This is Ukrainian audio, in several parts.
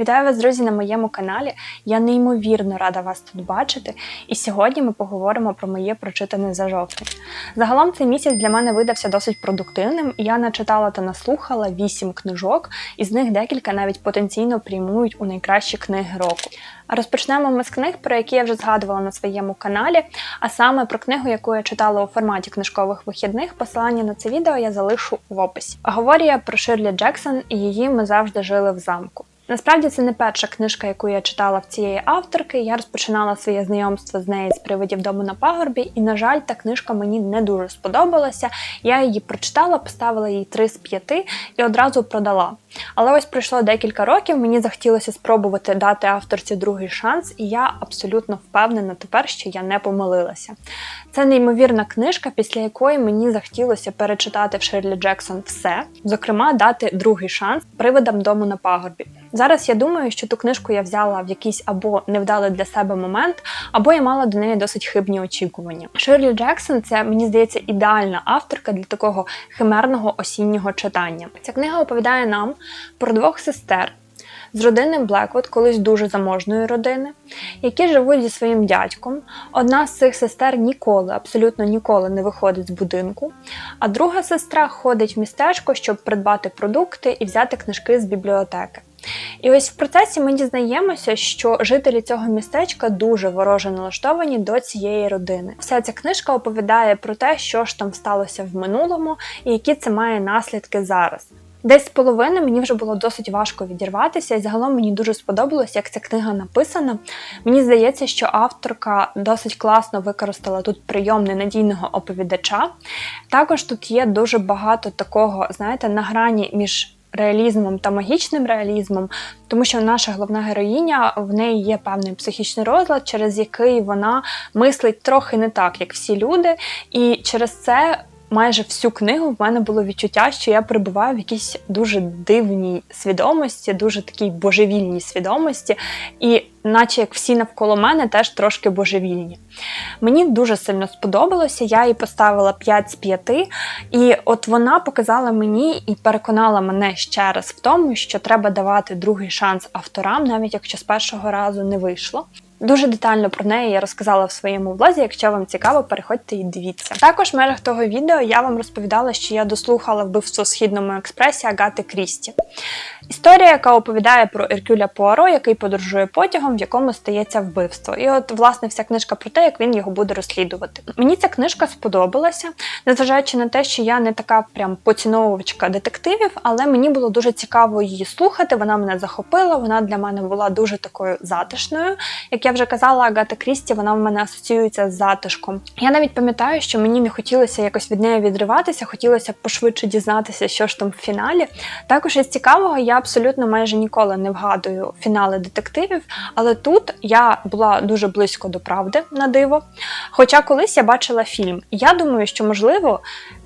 Вітаю вас, друзі, на моєму каналі. Я неймовірно рада вас тут бачити. І сьогодні ми поговоримо про моє прочитане за жовтень. Загалом цей місяць для мене видався досить продуктивним. Я начитала та наслухала вісім книжок, із них декілька навіть потенційно приймують у найкращі книги року. Розпочнемо ми з книг, про які я вже згадувала на своєму каналі, а саме про книгу, яку я читала у форматі книжкових вихідних. Посилання на це відео я залишу в описі. Говорю я про Ширлі Джексон і її ми завжди жили в замку. Насправді це не перша книжка, яку я читала в цієї авторки. Я розпочинала своє знайомство з нею з привидів дому на пагорбі, і, на жаль, та книжка мені не дуже сподобалася. Я її прочитала, поставила їй 3 з 5 і одразу продала. Але ось пройшло декілька років, мені захотілося спробувати дати авторці другий шанс, і я абсолютно впевнена тепер, що я не помилилася. Це неймовірна книжка, після якої мені захотілося перечитати в Ширлі Джексон все, зокрема, дати другий шанс привидам дому на пагорбі. Зараз я думаю, що ту книжку я взяла в якийсь або невдалий для себе момент, або я мала до неї досить хибні очікування. Ширлі Джексон це мені здається ідеальна авторка для такого химерного осіннього читання. Ця книга оповідає нам про двох сестер. З родини Блеквуд, колись дуже заможної родини, які живуть зі своїм дядьком. Одна з цих сестер ніколи, абсолютно ніколи не виходить з будинку, а друга сестра ходить в містечко, щоб придбати продукти і взяти книжки з бібліотеки. І ось в процесі ми дізнаємося, що жителі цього містечка дуже вороже налаштовані до цієї родини. Вся ця книжка оповідає про те, що ж там сталося в минулому і які це має наслідки зараз. Десь з половини мені вже було досить важко відірватися, і загалом мені дуже сподобалось, як ця книга написана. Мені здається, що авторка досить класно використала тут прийом ненадійного оповідача. Також тут є дуже багато такого, знаєте, на грані між реалізмом та магічним реалізмом, тому що наша головна героїня в неї є певний психічний розлад, через який вона мислить трохи не так, як всі люди, і через це. Майже всю книгу в мене було відчуття, що я перебуваю в якійсь дуже дивній свідомості, дуже такій божевільній свідомості, і наче як всі навколо мене теж трошки божевільні. Мені дуже сильно сподобалося, я їй поставила 5 з 5, і от вона показала мені і переконала мене ще раз в тому, що треба давати другий шанс авторам, навіть якщо з першого разу не вийшло. Дуже детально про неї я розказала в своєму влазі. Якщо вам цікаво, переходьте і дивіться. Також в межах того відео я вам розповідала, що я дослухала вбивство східному експресі Агати Крісті. Історія, яка оповідає про Еркюля Пуаро, який подорожує потягом, в якому стається вбивство. І от, власне, вся книжка про те, як він його буде розслідувати. Мені ця книжка сподобалася, незважаючи на те, що я не така прям поціновувачка детективів, але мені було дуже цікаво її слухати. Вона мене захопила, вона для мене була дуже такою затишною. Як я вже казала, Агата Крісті, вона в мене асоціюється з затишком. Я навіть пам'ятаю, що мені не хотілося якось від неї відриватися, хотілося пошвидше дізнатися, що ж там в фіналі. Також із цікавого я абсолютно майже ніколи не вгадую фінали детективів, але тут я була дуже близько до правди на диво. Хоча колись я бачила фільм. Я думаю, що можливо,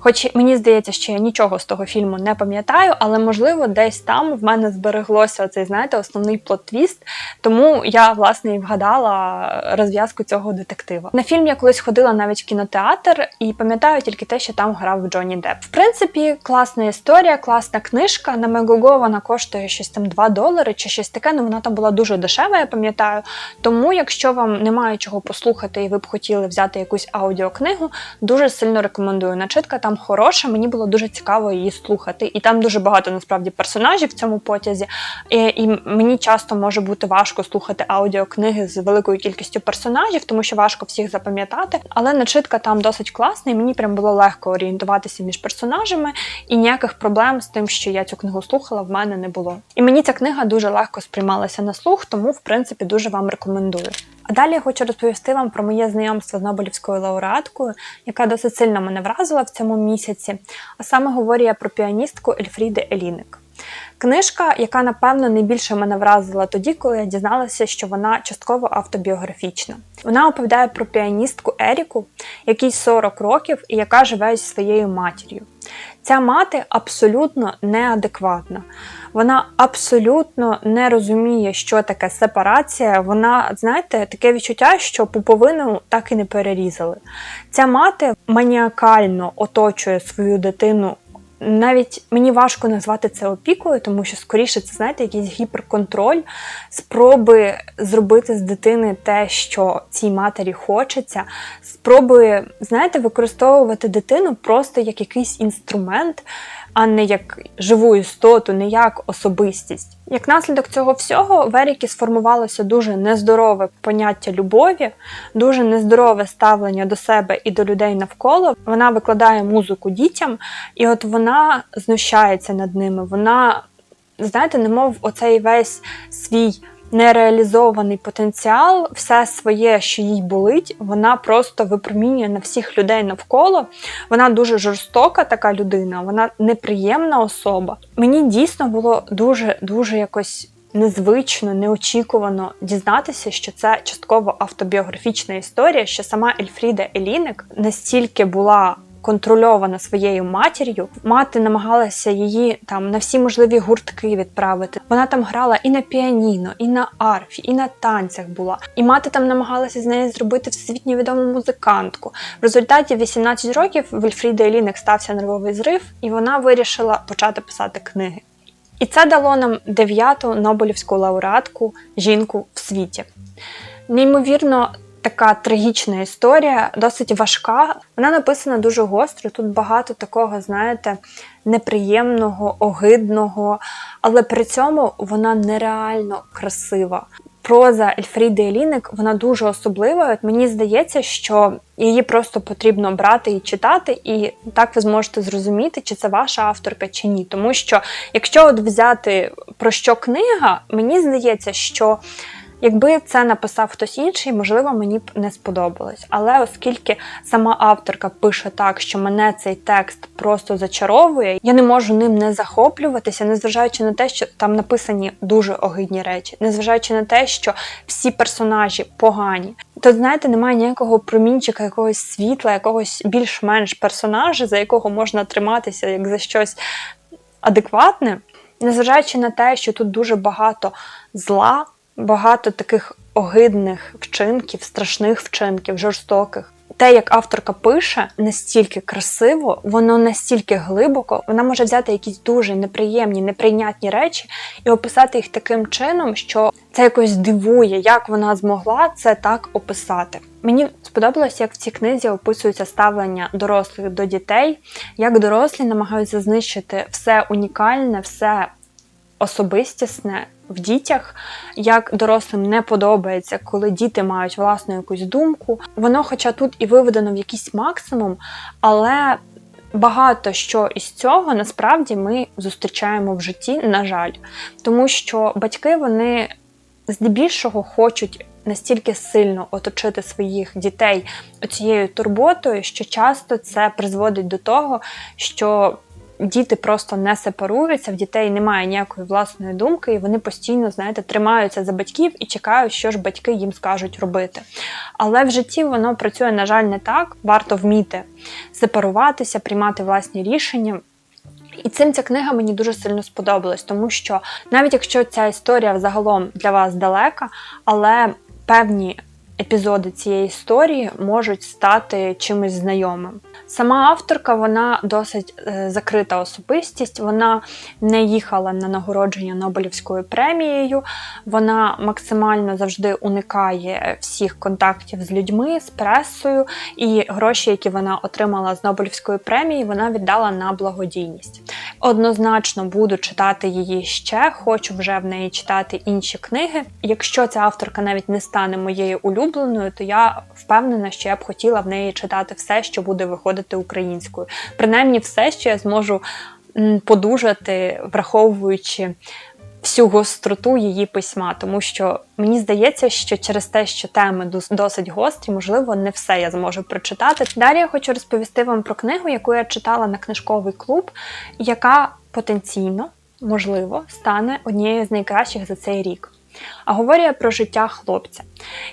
хоч мені здається, що я нічого з того фільму не пам'ятаю, але можливо десь там в мене збереглося цей, знаєте, основний плот-твіст, тому я власне і вгадала розв'язку цього детектива. На фільм я колись ходила навіть в кінотеатр і пам'ятаю тільки те, що там грав Джонні Депп. В принципі, класна історія, класна книжка. На Мегого вона коштує щось там 2 долари чи щось таке. Ну вона там була дуже дешева, я пам'ятаю. Тому, якщо вам немає чого послухати, і ви б хотіли взяти якусь аудіокнигу, дуже сильно рекомендую. Начитка там хороша, мені було дуже цікаво її слухати. І там дуже багато насправді персонажів в цьому потязі. І, і мені часто може бути важко слухати аудіокниги з великою кількістю персонажів, тому що важко всіх запам'ятати. Але начитка там досить класна, і мені прям було легко орієнтуватися між персонажами, і ніяких проблем з тим, що я цю книгу слухала, в мене не було. І мені ця книга дуже легко сприймалася на слух, тому в принципі дуже вам рекомендую. А далі я хочу розповісти вам про моє знайомство з Нобелівською лауреаткою, яка досить сильно мене вразила в цьому місяці. А саме говорю я про піаністку Ельфріди Еліник. Книжка, яка, напевно, найбільше мене вразила тоді, коли я дізналася, що вона частково автобіографічна. Вона оповідає про піаністку Еріку, якій 40 років і яка живе зі своєю матір'ю. Ця мати абсолютно неадекватна. Вона абсолютно не розуміє, що таке сепарація. Вона, знаєте, таке відчуття, що пуповину так і не перерізали. Ця мати маніакально оточує свою дитину навіть мені важко назвати це опікою, тому що скоріше це знаєте, якийсь гіперконтроль, спроби зробити з дитини те, що цій матері хочеться, спроби, знаєте, використовувати дитину просто як якийсь інструмент, а не як живу істоту, не як особистість. Як наслідок цього всього, в Еріки сформувалося дуже нездорове поняття любові, дуже нездорове ставлення до себе і до людей навколо. Вона викладає музику дітям, і от вона знущається над ними. Вона, знаєте, немов оцей весь свій нереалізований потенціал, все своє, що їй болить, вона просто випромінює на всіх людей навколо. Вона дуже жорстока, така людина, вона неприємна особа. Мені дійсно було дуже дуже якось. Незвично, неочікувано дізнатися, що це частково автобіографічна історія, що сама Ельфріда Еліник настільки була контрольована своєю матір'ю. Мати намагалася її там на всі можливі гуртки відправити. Вона там грала і на піаніно, і на арфі, і на танцях була. І мати там намагалася з неї зробити всесвітньо відому музикантку. В результаті 18 років в Ельфріди Елінек стався нервовий зрив, і вона вирішила почати писати книги. І це дало нам дев'яту Нобелівську лауреатку жінку в світі. Неймовірно, така трагічна історія, досить важка. Вона написана дуже гостро. Тут багато такого, знаєте, неприємного, огидного, але при цьому вона нереально красива. Проза Ельфріди Еліник, вона дуже особлива. От Мені здається, що її просто потрібно брати і читати, і так ви зможете зрозуміти, чи це ваша авторка, чи ні. Тому що, якщо от взяти про що книга, мені здається, що Якби це написав хтось інший, можливо, мені б не сподобалось. Але оскільки сама авторка пише так, що мене цей текст просто зачаровує, я не можу ним не захоплюватися, незважаючи на те, що там написані дуже огидні речі, незважаючи на те, що всі персонажі погані. То знаєте, немає ніякого промінчика, якогось світла, якогось більш-менш персонажа, за якого можна триматися як за щось адекватне, незважаючи на те, що тут дуже багато зла багато таких огидних вчинків, страшних вчинків, жорстоких. Те, як авторка пише, настільки красиво, воно настільки глибоко, вона може взяти якісь дуже неприємні, неприйнятні речі і описати їх таким чином, що це якось дивує, як вона змогла це так описати. Мені сподобалось, як в цій книзі описується ставлення дорослих до дітей, як дорослі намагаються знищити все унікальне, все особистісне в дітях, як дорослим не подобається, коли діти мають власну якусь думку. Воно, хоча тут і виведено в якийсь максимум, але багато що із цього насправді ми зустрічаємо в житті, на жаль, тому що батьки вони здебільшого хочуть. Настільки сильно оточити своїх дітей цією турботою, що часто це призводить до того, що діти просто не сепаруються, в дітей немає ніякої власної думки, і вони постійно, знаєте, тримаються за батьків і чекають, що ж батьки їм скажуть робити. Але в житті воно працює, на жаль, не так. Варто вміти сепаруватися, приймати власні рішення. І цим ця книга мені дуже сильно сподобалась, тому що навіть якщо ця історія взагалом для вас далека, але певні епізоди цієї історії можуть стати чимось знайомим. Сама авторка вона досить е, закрита особистість, вона не їхала на нагородження Нобелівською премією, вона максимально завжди уникає всіх контактів з людьми, з пресою, і гроші, які вона отримала з Нобелівської премії, вона віддала на благодійність. Однозначно буду читати її ще, хочу вже в неї читати інші книги. Якщо ця авторка навіть не стане моєю улюбленою, то я впевнена, що я б хотіла в неї читати все, що буде виходити українською. Принаймні, все, що я зможу подужати, враховуючи. Всю гостроту її письма, тому що мені здається, що через те, що теми досить гострі, можливо, не все я зможу прочитати. Далі я хочу розповісти вам про книгу, яку я читала на книжковий клуб, яка потенційно, можливо, стане однією з найкращих за цей рік а говорю про життя хлопця.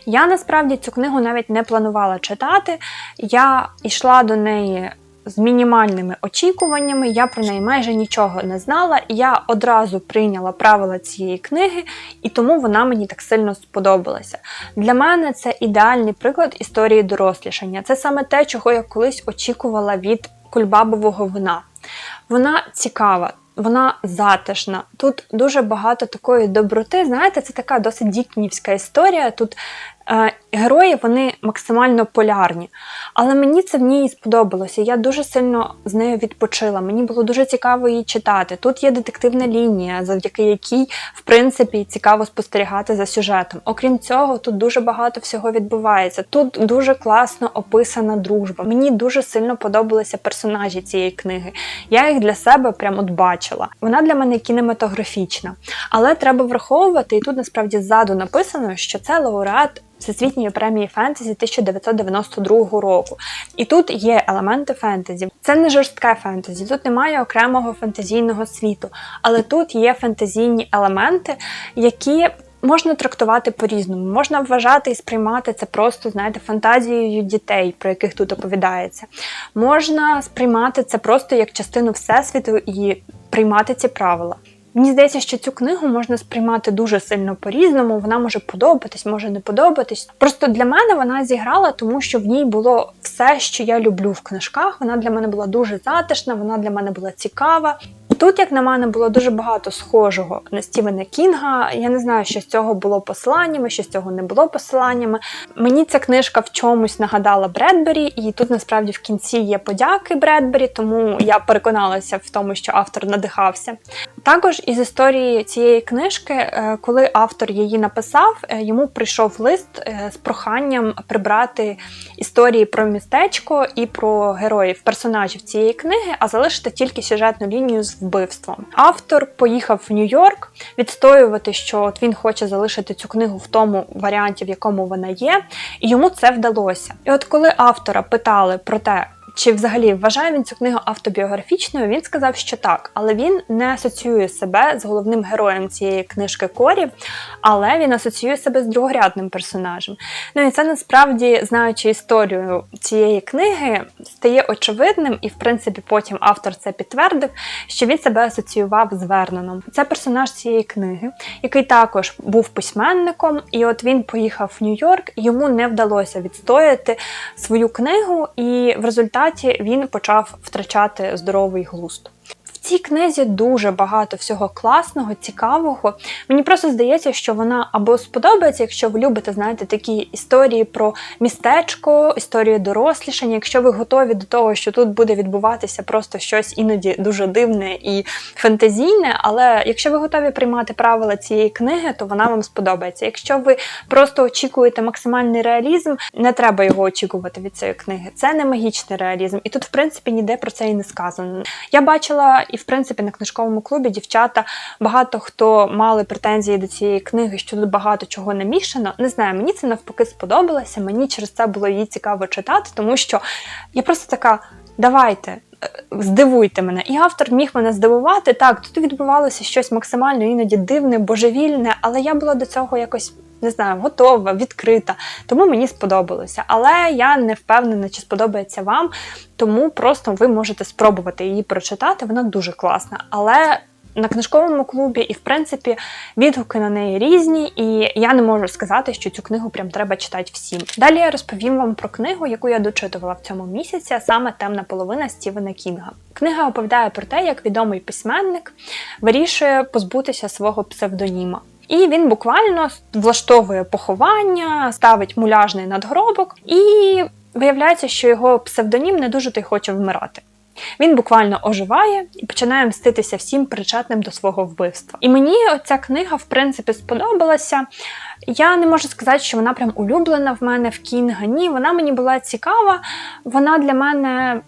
Я насправді цю книгу навіть не планувала читати. Я йшла до неї з мінімальними очікуваннями, я про неї майже нічого не знала, я одразу прийняла правила цієї книги, і тому вона мені так сильно сподобалася. Для мене це ідеальний приклад історії дорослішання. Це саме те, чого я колись очікувала від кульбабового вина. Вона цікава. Вона затишна. Тут дуже багато такої доброти. Знаєте, це така досить дікнівська історія. Тут е, герої вони максимально полярні. Але мені це в ній сподобалося. Я дуже сильно з нею відпочила. Мені було дуже цікаво її читати. Тут є детективна лінія, завдяки якій, в принципі, цікаво спостерігати за сюжетом. Окрім цього, тут дуже багато всього відбувається. Тут дуже класно описана дружба. Мені дуже сильно подобалися персонажі цієї книги. Я їх для себе прям от бачила. Вона для мене кінематографічна. Але треба враховувати, і тут насправді ззаду написано, що це лауреат Всесвітньої премії фентезі 1992 року. І тут є елементи фентезі. Це не жорстке фентезі, тут немає окремого фентезійного світу, але тут є фентезійні елементи, які. Можна трактувати по-різному, можна вважати і сприймати це просто, знаєте, фантазією дітей, про яких тут оповідається. Можна сприймати це просто як частину всесвіту і приймати ці правила. Мені здається, що цю книгу можна сприймати дуже сильно по-різному. Вона може подобатись, може не подобатись. Просто для мене вона зіграла, тому що в ній було все, що я люблю в книжках. Вона для мене була дуже затишна, вона для мене була цікава. Тут, як на мене, було дуже багато схожого на Стівена Кінга. Я не знаю, що з цього було посиланнями, що з цього не було посиланнями. Мені ця книжка в чомусь нагадала Бредбері, і тут насправді в кінці є подяки Бредбері, тому я переконалася в тому, що автор надихався. Також із історії цієї книжки, е, коли автор її написав, е, йому прийшов лист е, з проханням прибрати історії про містечко і про героїв, персонажів цієї книги, а залишити тільки сюжетну лінію з вбивством. Автор поїхав в Нью-Йорк відстоювати, що от він хоче залишити цю книгу в тому варіанті, в якому вона є, і йому це вдалося. І от коли автора питали про те, чи взагалі вважає він цю книгу автобіографічною? Він сказав, що так, але він не асоціює себе з головним героєм цієї книжки Корі, але він асоціює себе з другорядним персонажем. Ну і це насправді, знаючи історію цієї книги, стає очевидним, і в принципі потім автор це підтвердив, що він себе асоціював з Верноном. Це персонаж цієї книги, який також був письменником, і от він поїхав в Нью-Йорк, йому не вдалося відстояти свою книгу, і в результаті результаті він почав втрачати здоровий глузд цій книзі дуже багато всього класного, цікавого. Мені просто здається, що вона або сподобається, якщо ви любите, знаєте, такі історії про містечко, історії дорослішання. Якщо ви готові до того, що тут буде відбуватися просто щось іноді дуже дивне і фантазійне. Але якщо ви готові приймати правила цієї книги, то вона вам сподобається. Якщо ви просто очікуєте максимальний реалізм, не треба його очікувати від цієї книги. Це не магічний реалізм, і тут, в принципі, ніде про це і не сказано. Я бачила і в принципі на книжковому клубі дівчата багато хто мали претензії до цієї книги, що тут багато чого намішано. Не знаю, мені це навпаки сподобалося. Мені через це було її цікаво читати, тому що я просто така. Давайте, е, здивуйте мене. І автор міг мене здивувати. Так, тут відбувалося щось максимально іноді дивне, божевільне, але я була до цього якось не знаю, готова, відкрита. Тому мені сподобалося. Але я не впевнена, чи сподобається вам. Тому просто ви можете спробувати її прочитати. Вона дуже класна. Але. На книжковому клубі, і в принципі відгуки на неї різні, і я не можу сказати, що цю книгу прям треба читати всім. Далі я розповім вам про книгу, яку я дочитувала в цьому місяці, саме темна половина Стівена Кінга. Книга оповідає про те, як відомий письменник вирішує позбутися свого псевдоніма. І він буквально влаштовує поховання, ставить муляжний надгробок, і виявляється, що його псевдонім не дуже той хоче вмирати. Він буквально оживає і починає мститися всім причетним до свого вбивства. І мені ця книга, в принципі, сподобалася. Я не можу сказати, що вона прям улюблена в мене в Кінга. Ні, вона мені була цікава. Вона для мене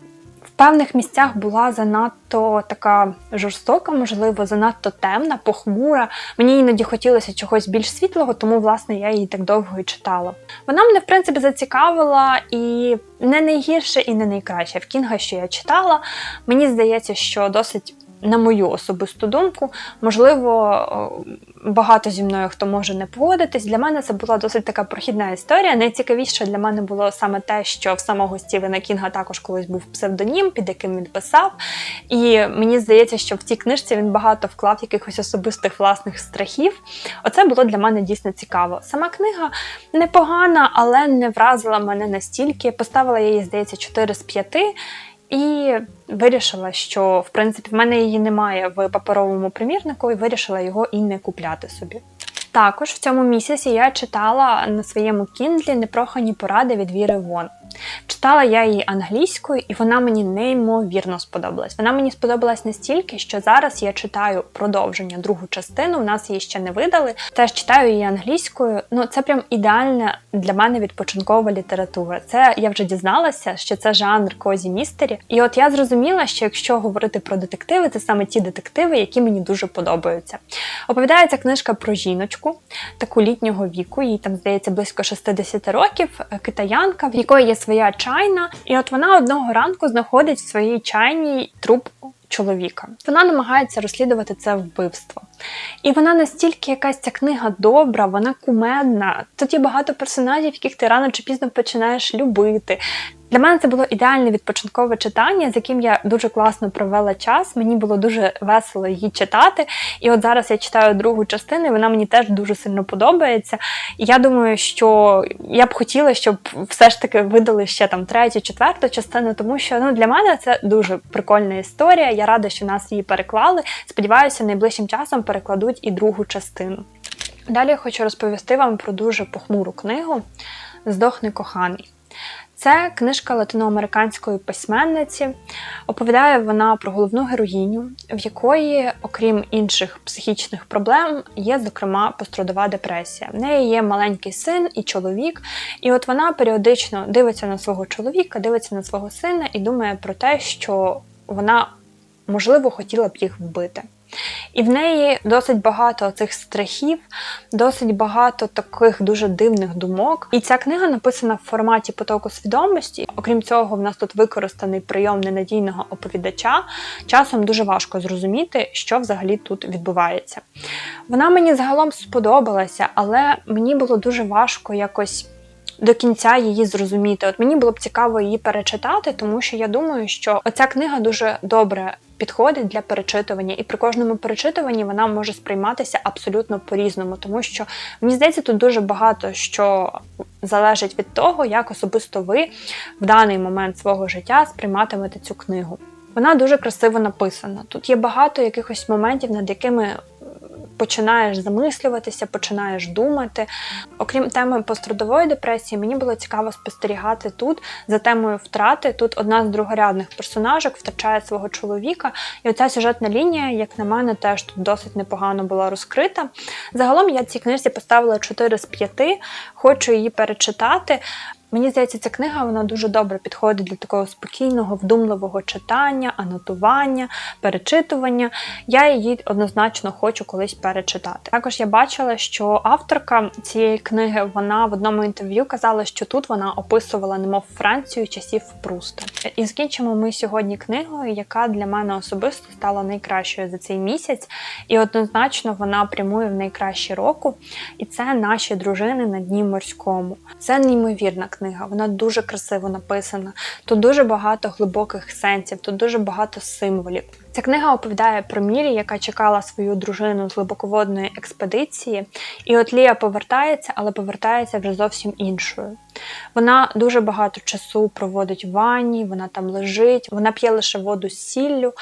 певних місцях була занадто така жорстока, можливо, занадто темна, похмура. Мені іноді хотілося чогось більш світлого, тому, власне, я її так довго і читала. Вона мене, в принципі, зацікавила і не найгірше, і не найкраще. В Кінга, що я читала, мені здається, що досить на мою особисту думку, можливо, багато зі мною хто може не погодитись. Для мене це була досить така прохідна історія. Найцікавіше для мене було саме те, що в самого Стівена Кінга також колись був псевдонім, під яким він писав. І мені здається, що в цій книжці він багато вклав якихось особистих власних страхів. Оце було для мене дійсно цікаво. Сама книга непогана, але не вразила мене настільки. Поставила я її, здається, 4 з 5. І вирішила, що в принципі в мене її немає в паперовому примірнику, і вирішила його і не купляти собі. Також в цьому місяці я читала на своєму кіндлі непрохані поради від Віри Вон. Читала я її англійською, і вона мені неймовірно сподобалась. Вона мені сподобалась настільки, що зараз я читаю продовження, другу частину. В нас її ще не видали. Теж читаю її англійською. Ну це прям ідеальна для мене відпочинкова література. Це я вже дізналася, що це жанр козі містері. І от я зрозуміла, що якщо говорити про детективи, це саме ті детективи, які мені дуже подобаються. Оповідається книжка про жіночку, таку літнього віку, їй там здається близько 60 років, е, китаянка, в якої є своя чайна, і от вона одного ранку знаходить в своїй чайній труп чоловіка. Вона намагається розслідувати це вбивство. І вона настільки якась ця книга добра, вона кумедна. Тут є багато персонажів, яких ти рано чи пізно починаєш любити. Для мене це було ідеальне відпочинкове читання, з яким я дуже класно провела час. Мені було дуже весело її читати. І от зараз я читаю другу частину, і вона мені теж дуже сильно подобається. І я думаю, що я б хотіла, щоб все ж таки видали ще там третю, четверту частину, тому що ну для мене це дуже прикольна історія. Я рада, що нас її переклали. Сподіваюся, найближчим часом перекладуть і другу частину. Далі я хочу розповісти вам про дуже похмуру книгу Здохни коханий. Це книжка латиноамериканської письменниці. Оповідає вона про головну героїню, в якої, окрім інших психічних проблем, є, зокрема, пострадова депресія. В неї є маленький син і чоловік, і от вона періодично дивиться на свого чоловіка, дивиться на свого сина і думає про те, що вона, можливо, хотіла б їх вбити. І в неї досить багато цих страхів, досить багато таких дуже дивних думок. І ця книга написана в форматі потоку свідомості. Окрім цього, в нас тут використаний прийом ненадійного оповідача. Часом дуже важко зрозуміти, що взагалі тут відбувається. Вона мені загалом сподобалася, але мені було дуже важко якось. До кінця її зрозуміти. От мені було б цікаво її перечитати, тому що я думаю, що оця книга дуже добре підходить для перечитування, і при кожному перечитуванні вона може сприйматися абсолютно по-різному, тому що мені здається, тут дуже багато що залежить від того, як особисто ви в даний момент свого життя сприйматимете цю книгу. Вона дуже красиво написана. Тут є багато якихось моментів, над якими починаєш замислюватися, починаєш думати. Окрім теми пострадової депресії, мені було цікаво спостерігати тут за темою втрати. Тут одна з другорядних персонажок втрачає свого чоловіка, і оця сюжетна лінія, як на мене, теж тут досить непогано була розкрита. Загалом я цій книжці поставила 4 з 5, хочу її перечитати. Мені здається, ця книга вона дуже добре підходить для такого спокійного, вдумливого читання, анотування, перечитування. Я її однозначно хочу колись перечитати. Також я бачила, що авторка цієї книги вона в одному інтерв'ю казала, що тут вона описувала немов Францію часів Пруста. І закінчимо ми сьогодні книгою, яка для мене особисто стала найкращою за цей місяць, і однозначно вона прямує в найкращі року. І це наші дружини на дні морському. Це неймовірна книга книга, вона дуже красиво написана. Тут дуже багато глибоких сенсів, тут дуже багато символів. Ця книга оповідає про Мірі, яка чекала свою дружину з глибоководної експедиції. І от Лія повертається, але повертається вже зовсім іншою. Вона дуже багато часу проводить в ванні, вона там лежить, вона п'є лише воду з сіллю.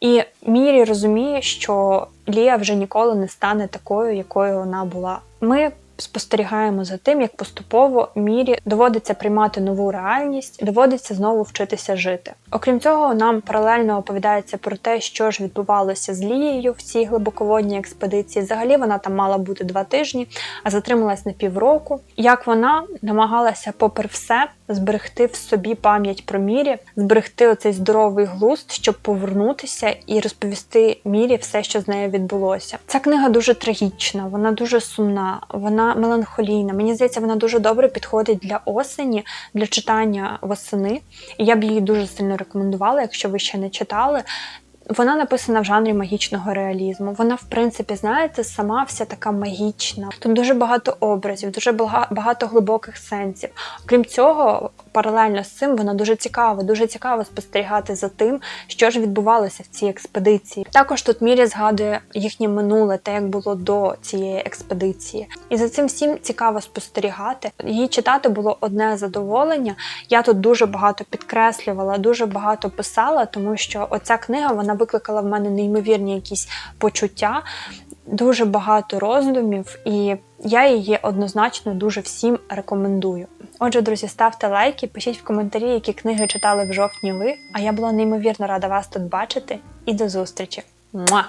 І Мірі розуміє, що Лія вже ніколи не стане такою, якою вона була. Ми спостерігаємо за тим, як поступово мірі доводиться приймати нову реальність, доводиться знову вчитися жити. Окрім цього, нам паралельно оповідається про те, що ж відбувалося з Лією в цій глибоководній експедиції. Взагалі вона там мала бути два тижні, а затрималась на півроку. Як вона намагалася, попри все, зберегти в собі пам'ять про мірі, зберегти оцей здоровий глузд, щоб повернутися і розповісти мірі все, що з нею відбулося. Ця книга дуже трагічна, вона дуже сумна, вона меланхолійна. Мені здається, вона дуже добре підходить для осені, для читання восени. І я б її дуже сильно рекомендувала, якщо ви ще не читали. Вона написана в жанрі магічного реалізму. Вона, в принципі, знаєте, сама вся така магічна. Тут дуже багато образів, дуже багато глибоких сенсів. Крім цього, паралельно з цим вона дуже цікава, дуже цікаво спостерігати за тим, що ж відбувалося в цій експедиції. Також тут Мірі згадує їхнє минуле, те, як було до цієї експедиції. І за цим всім цікаво спостерігати. Її читати було одне задоволення. Я тут дуже багато підкреслювала, дуже багато писала, тому що оця книга вона викликала в мене неймовірні якісь почуття, дуже багато роздумів, і я її однозначно дуже всім рекомендую. Отже, друзі, ставте лайки, пишіть в коментарі, які книги читали в жовтні ви. А я була неймовірно рада вас тут бачити. І до зустрічі! Муа!